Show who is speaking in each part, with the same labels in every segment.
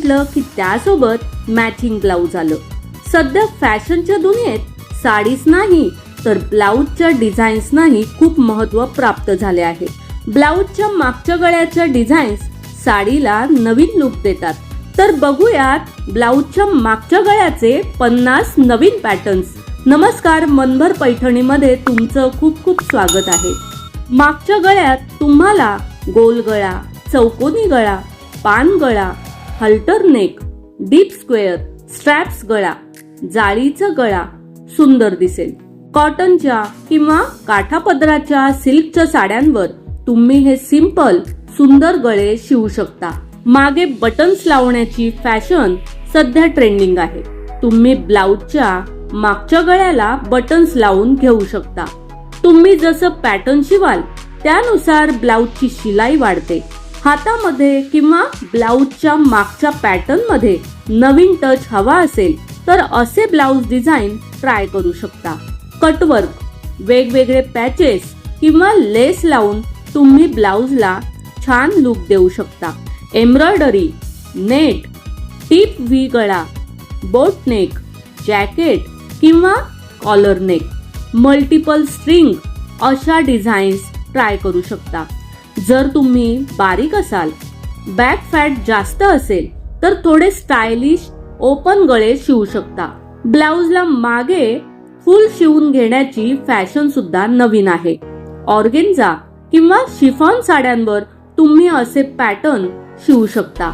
Speaker 1: म्हटलं की त्यासोबत मॅचिंग ब्लाऊज आलं. सध्या फॅशनच्या दुनियेत साडीच नाही तर ब्लाऊजच्या डिझाईन्सनाही खूप महत्त्व प्राप्त झाले आहे. ब्लाऊजच्या मागच्या गळ्याच्या डिझाईन्स साडीला नवीन लुक देतात. तर बघूयात ब्लाऊजच्या मागच्या गळ्याचे पन्नास नवीन पॅटर्न्स नमस्कार मनभर पैठणीमध्ये तुमचं खूप खूप स्वागत आहे. मागच्या गळ्यात तुम्हाला गोल गळा चौकोनी गळा पान गळा halter neck deep square straps गळा जाळीचा गळा सुंदर दिसेल. कॉटनच्या किंवा काठापदराच्या सिल्कच्या साड्यांवर तुम्ही हे सिंपल सुंदर गळे शिवू शकता. मागे बटन्स लावण्याची फॅशन सध्या ट्रेंडिंग आहे. तुम्ही ब्लाऊजच्या मागच्या गळ्याला बटन्स लावून घेऊ शकता. तुम्ही जसं पॅटर्न शिवाल त्यानुसार ब्लाऊजची शिलाई वाढते. हातामध्ये किंवा ब्लाऊजच्या मागच्या पॅटर्नमध्ये नवीन टच हवा असेल तर असे ब्लाऊज डिझाईन ट्राय करू शकता. कटवर्क वेगवेगळे पॅचेस किंवा लेस लावून तुम्ही ब्लाऊजला छान लुक देऊ शकता. एम्ब्रॉयडरी नेट टीप व्ही गळा बोट नेक जॅकेट किंवा कॉलर नेक. मल्टिपल स्ट्रिंग अशा डिझाईन्स ट्राय करू शकता. जर तुम्ही बारीक असाल बॅक फॅट जास्त असेल तर थोडे स्टायलिश ओपन गळे शिवू शकता. ब्लाऊजला मागे फुल शिवून घेण्याची फॅशन सुद्धा नवीन आहे. ऑर्गेन्झा किंवा शिफॉन साड्यांवर तुम्ही असे पॅटर्न शिवू शकता.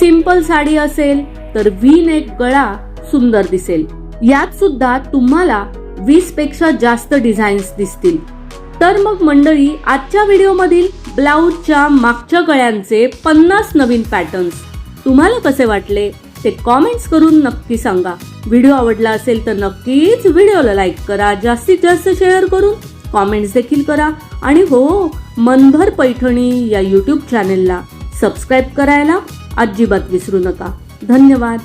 Speaker 1: सिंपल साडी असेल तर व्ही नेक गळा सुंदर दिसेल. यात सुद्धा तुम्हाला वीसपेक्षा जास्त डिझाईन्स दिसतील. तर मग मंडळी आजच्या व्हिडिओमधील ब्लाऊजच्या मागच्या गळ्यांचे पन्नास नवीन पॅटर्न्स तुम्हाला कसे वाटले ते कॉमेंट्स करून नक्की सांगा. व्हिडिओ आवडला असेल तर नक्कीच व्हिडिओला लाईक करा जास्तीत जास्त शेअर करून कॉमेंट्स देखील करा आणि हो मनभर पैठणी या यूट्यूब चॅनेलला सबस्क्राईब करायला अजिबात विसरू नका. धन्यवाद.